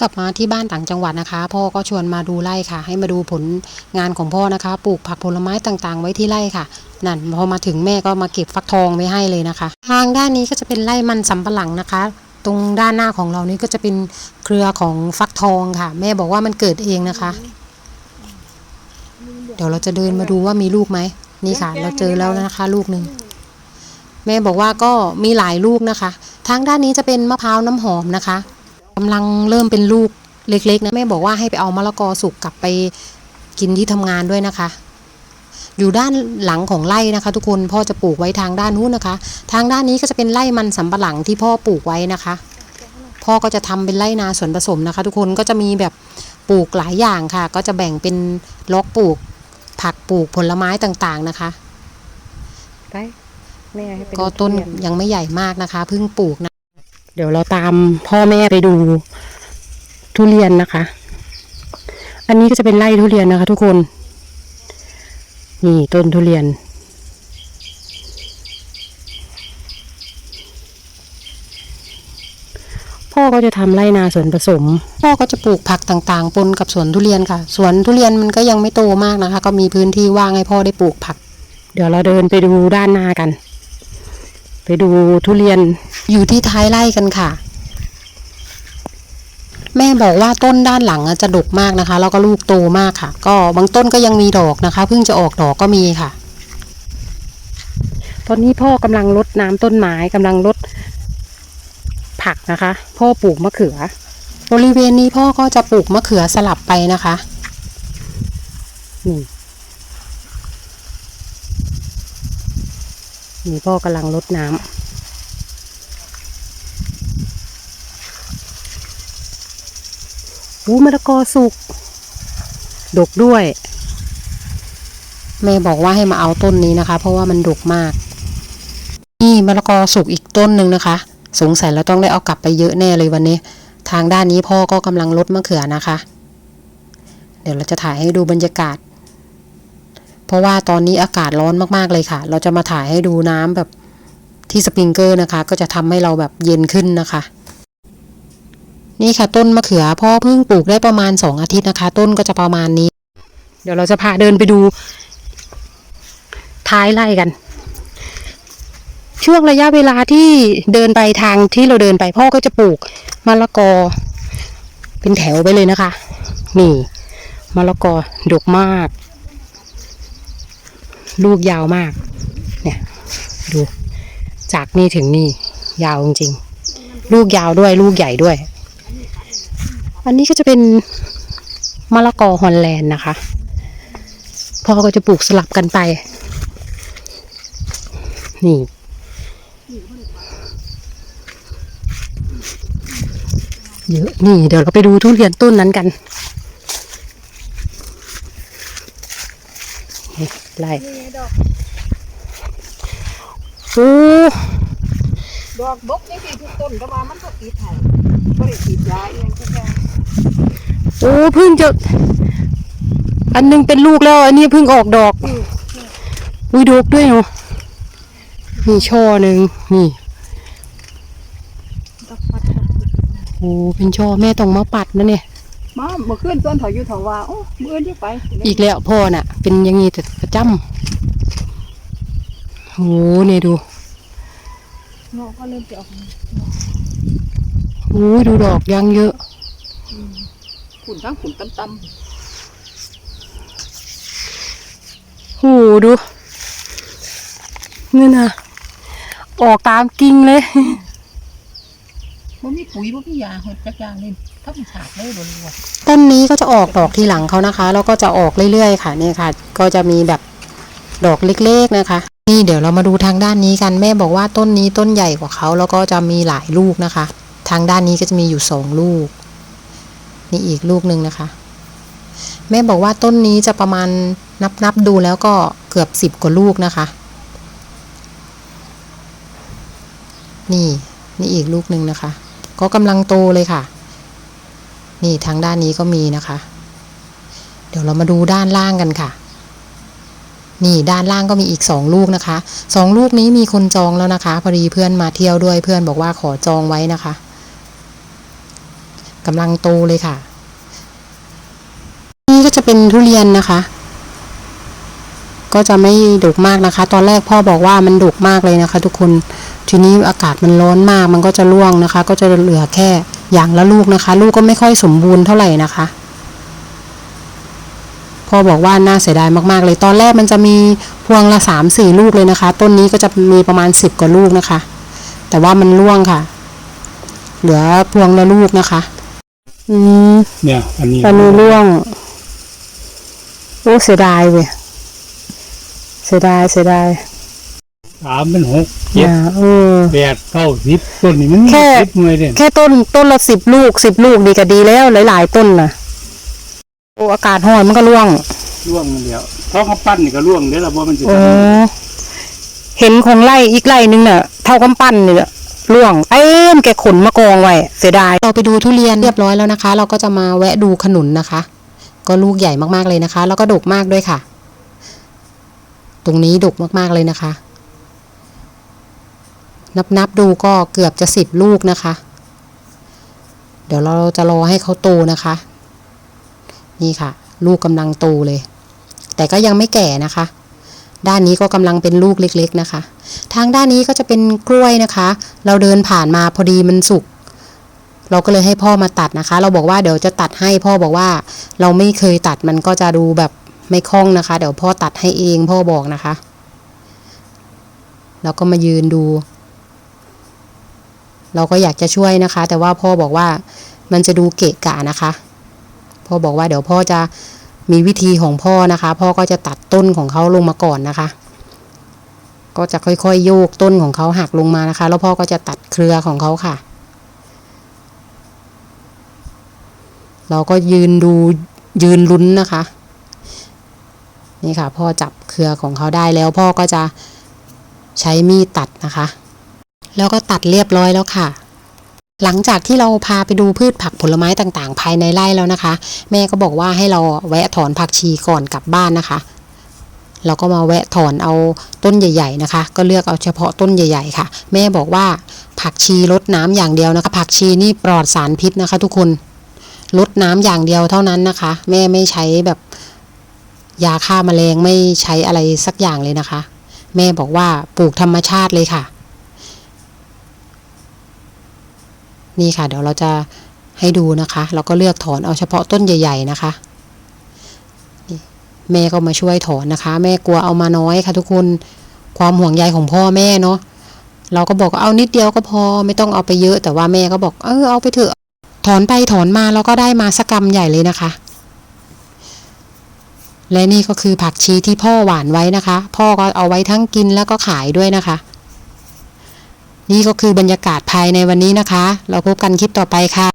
กลับมาที่บ้านต่างจังหวัดนะคะ พ่อก็ชวนมาดูไร่ค่ะ ให้มาดูผลงานของพ่อนะคะ ปลูกผักผลไม้ต่างๆ ไว้ที่ไร่ค่ะ นั่นพอมาถึงแม่ก็มาเก็บฟักทองไว้ให้เลยนะคะ ทางด้านนี้ก็จะเป็นไร่มันสำปะหลังนะคะ ตรงด้านหน้าของเรานี่ก็จะเป็นเครือของฟักทองค่ะ แม่บอกว่ามันเกิดเองนะคะ เดี๋ยวเราจะเดินมาดูว่ามีลูกไหมนี่ค่ะ เราเจอแล้วนะคะ ลูกหนึ่งแม่บอกว่าก็มีหลายลูกนะคะ ทางด้านนี้จะเป็นมะพร้าวน้ำหอมนะคะ กำลังเริ่มเป็นลูกเล็กๆนะแม่บอกว่าให้ไปเอามะละกอสุกกลับไปกินที่ทำงานด้วยนะคะ อยู่ด้านหลังของไร่นะคะ ทุกคนพ่อจะปลูกไว้ทางด้านนู้นนะคะ ทางด้านนี้ก็จะเป็นไร่มันสำปะหลังที่พ่อปลูกไว้นะคะ พ่อก็จะทำเป็นไร่นาสวนผสมนะคะ ทุกคนก็จะมีแบบปลูกหลายอย่างค่ะ ก็จะแบ่งเป็นล็อกปลูก ผักปลูกผลไม้ต่างๆนะคะไปแม่ให้ไปก็ดูต้นทุเรียยังไม่ใหญ่มากนะคะเพิ่งปลูกนะ เดี๋ยวเราตามพ่อแม่ไปดูทุเรียนนะคะ อันนี้ก็จะเป็นไร่ทุเรียนนะคะ ทุกคน นี่ต้นทุเรียน พ่อก็จะทำไร่นาสวนผสม พ่อก็จะปลูกผักต่างๆปนกับสวนทุเรียนค่ะ สวนทุเรียนมันก็ยังไม่โตมากนะคะ ก็มีพื้นที่ว่างให้พ่อได้ปลูกผัก เดี๋ยวเราเดินไปดูด้านหน้ากัน ไปดูทุเรียนอยู่ที่ท้ายไร่กันค่ะ แม่บอกว่าต้นด้านหลังจะดกมากนะคะ แล้วก็ลูกโตมากค่ะ ก็บางต้นก็ยังมีดอกนะคะ เพิ่งจะออกดอกก็มีค่ะ ตอนนี้พ่อกำลังรดน้ำต้นไม้กำลังรดผักนะคะ พ่อปลูกมะเขือ บริเวณนี้พ่อก็จะปลูกมะเขือสลับไปนะคะนี่ นี่พ่อกำลังรดน้ำหูมะละกอสุก ดกด้วย แม่บอกว่าให้มาเอาต้นนี้นะคะ เพราะว่ามันดกมาก นี่มะละกอสุกอีกต้นหนึ่งนะคะ สงสัยเราต้องได้เอากลับไปเยอะแน่เลยวันนี้ ทางด้านนี้พ่อก็กำลังลดมะเขือนะคะ เดี๋ยวเราจะถ่ายให้ดูบรรยากาศ เพราะว่าตอนนี้อากาศร้อนมากๆเลยค่ะ เราจะมาถ่ายให้ดูน้ำแบบที่สปริงเกอร์นะคะ ก็จะทำให้เราแบบเย็นขึ้นนะคะ นี่ค่ะต้นมะเขือพ่อเพิ่งปลูกได้ประมาณสองอาทิตย์นะคะ ต้นก็จะประมาณนี้ เดี๋ยวเราจะพาเดินไปดู ท้ายไร่กัน ช่วงระยะเวลาที่เดินไปทางที่เราเดินไปพ่อก็จะปลูกมะละกอ เป็นแถวไปเลยนะคะ นี่มะละกอดกมาก ลูกยาวมาก เนี่ย ดู จากนี่ถึงนี่ ยาวจริงๆลูกยาวด้วย ลูกใหญ่ด้วย อันนี้ก็จะเป็นมะละกอฮอลแลนด์นะคะ พ่อก็จะปลูกสลับกันไป นี่เยอะนี่เดี๋ยวเราไปดูทุเรียนต้นนั้นกัน ไล่โอ้ดอกบกนี่สิทุกต้นแต่ว่ามันก็ติดให้บ่ได้ติดยาเองทุกอย่างโอ้เพิ่งจะ อันหนึงเป็นลูกแล้ว อันนี้เพิ่งออกดอกอุ้ยดอกด้วยเนาะนี่ช่อหนึ่งนี่ดอกปัดโอ้เป็นช่อแม่ต้องมาปัดนะเนี่ย มาเมื่อคืนต้นเถาอยู่เถาว่าโอ้มื้อนี้ไป อีกแล้วพ่อน่ะ เป็นอย่างงี้แต่ประจำโอ้เนี่ยดูเงาะก็เริ่มจะออกโอ้ดูดอกยังเยอะขุ่นทั้งขุ่นต่ำโอ้ดูนี่นะออกตามกิ่งเลยๆ บ่มีปุ๋ยบ่มียาหดจักอย่างเลยธรรมชาติเลยบ่รู้ว่าต้นนี้ก็จะออกดอกทีหลังเขานะคะ แล้วก็จะออกเรื่อยๆ ค่ะเนี่ยค่ะ ก็จะมีแบบดอกเล็กๆนะคะ นี่เดี๋ยวเรามาดูทางด้านนี้กันแม่บอกว่าต้นนี้ต้นใหญ่กว่าเขาแล้วก็จะมีหลายลูกนะคะ ทางด้านนี้ก็จะมีอยู่สองลูก นี่อีกลูกหนึ่งนะคะ แม่บอกว่าต้นนี้จะประมาณนับนับดูแล้วก็เกือบสิบกว่าลูกนะคะ นี่นี่อีกลูกหนึ่งนะคะ ก็กำลังโตเลยค่ะ นี่ทางด้านนี้ก็มีนะคะ เดี๋ยวเรามาดูด้านล่างกันค่ะ นี่ด้านล่างก็มีอีกสองลูกนะคะสองลูกนี้มีคนจองแล้วนะคะ พอดีเพื่อนมาเที่ยวด้วยเพื่อนบอกว่าขอจองไว้นะคะกำลังโตเลยค่ะ นี่ก็จะเป็นทุเรียนนะคะ ก็จะไม่ดุกมากนะคะ ตอนแรกพ่อบอกว่ามันดุกมากเลยนะคะ ทุกคน ทีนี้อากาศมันร้อนมากมันก็จะร่วงนะคะ ก็จะเหลือแค่อย่างละลูกนะคะ ลูกก็ไม่ค่อยสมบูรณ์เท่าไหร่นะคะพ่อบอกว่าน่าเสียดายมากๆเลยตอนแรกมันจะมีพวงละสามสี่ลูกเลยนะคะ ต้นนี้ก็จะมีประมาณสิบกว่าลูกนะคะ แต่ว่ามันร่วงค่ะ เหลือพวงละลูกนะคะ อืมเนี่ยอันนี้ตอนนี้ร่วงโอ้เสียดายเว้ยเสียดายเสียดาย สามเป็นหกเจ็ดอ่าเออ แปดเก้าสิบต้นนี้มันแค่ สิบหน่วยเด่นแค่ต้นต้นละสิบลูกสิบลูกดีก็ดีแล้วหลาย ๆ ต้นน่ะ โอ้อากาศร้อนมันก็ร่วง ร่วงมันเดียวเพราะเขาปั้นนี่ก็ร่วงเด้อละว่ามันจะโอ้เห็นของไร่อีกไร่หนึงน่ะ เท่ากำปั้นเนี่ยร่วงเต็มแกขนมากองไว้เสียดาย เราไปดูทุเรียนเรียบร้อยแล้วนะคะ เราก็จะมาแวะดูขนุนนะคะ ก็ลูกใหญ่มากๆเลยนะคะ แล้วก็ดกมากด้วยค่ะ ตรงนี้ดกมากๆเลยนะคะ นับนับดูก็เกือบจะสิบลูกนะคะ เดี๋ยวเราจะรอให้เขาโตนะคะ นี่ค่ะ ลูกกำลังโตเลย แต่ก็ยังไม่แก่นะคะ ด้านนี้ก็กำลังเป็นลูกเล็ก ๆนะคะ ทางด้านนี้ก็จะเป็นกล้วยนะคะ เราเดินผ่านมาพอดีมันสุกเราก็เลยให้พ่อมาตัดนะคะ เราบอกว่าเดี๋ยวจะตัดให้พ่อบอกว่า เราไม่เคยตัดมันก็จะดูแบบไม่คล่องนะคะ เดี๋ยวพ่อตัดให้เองพ่อบอกนะคะ เราก็มายืนดู เราก็อยากจะช่วยนะคะ แต่ว่าพ่อบอกว่ามันจะดูเกะกะนะคะ พ่อบอกว่าเดี๋ยวพ่อจะมีวิธีของพ่อนะคะ พ่อก็จะตัดต้นของเขาลงมาก่อนนะคะ ก็จะค่อยๆ โยกต้นของเขาหักลงมานะคะ แล้วพ่อก็จะตัดเครือของเขาค่ะ เราก็ยืนดูยืนลุ้นนะคะ นี่ค่ะ พ่อจับเครือของเขาได้แล้วพ่อก็จะใช้มีดตัดนะคะ แล้วก็ตัดเรียบร้อยแล้วค่ะ หลังจากที่เราพาไปดูพืชผักผลไม้ต่างๆ ภายในไร่แล้วนะคะ แม่ก็บอกว่าให้เราแวะถอนผักชีก่อนกลับบ้านนะคะ เราก็มาแวะถอนเอาต้นใหญ่ ๆนะคะ ก็เลือกเอาเฉพาะต้นใหญ่ ๆ ค่ะ แม่บอกว่าผักชีลดน้ำอย่างเดียวนะคะ ผักชีนี่ปลอดสารพิษนะคะ ทุกคนลดน้ำอย่างเดียวเท่านั้นนะคะ แม่ไม่ใช้แบบยาฆ่าแมลงไม่ใช้อะไรสักอย่างเลยนะคะ แม่บอกว่าปลูกธรรมชาติเลยค่ะ นี่ค่ะ เดี๋ยวเราจะให้ดูนะคะ เราก็เลือกถอนเอาเฉพาะต้นใหญ่ ๆนะคะแม่ก็มาช่วยถอนนะคะ แม่กลัวเอามาน้อยค่ะ ทุกคนความห่วงใยของพ่อแม่เนาะเราก็บอกเอานิดเดียวก็พอไม่ต้องเอาไปเยอะ แต่ว่าแม่ก็บอกเออเอาไปเถอะถอนไปถอนมาเราก็ได้มาสกกรรมใหญ่เลยนะคะ และนี่ก็คือผักชีที่พ่อหวานไว้นะคะ พ่อก็เอาไว้ทั้งกินแล้วก็ขายด้วยนะคะ นี่ก็คือบรรยากาศภายในวันนี้นะคะ เราพบกันคลิปต่อไปค่ะ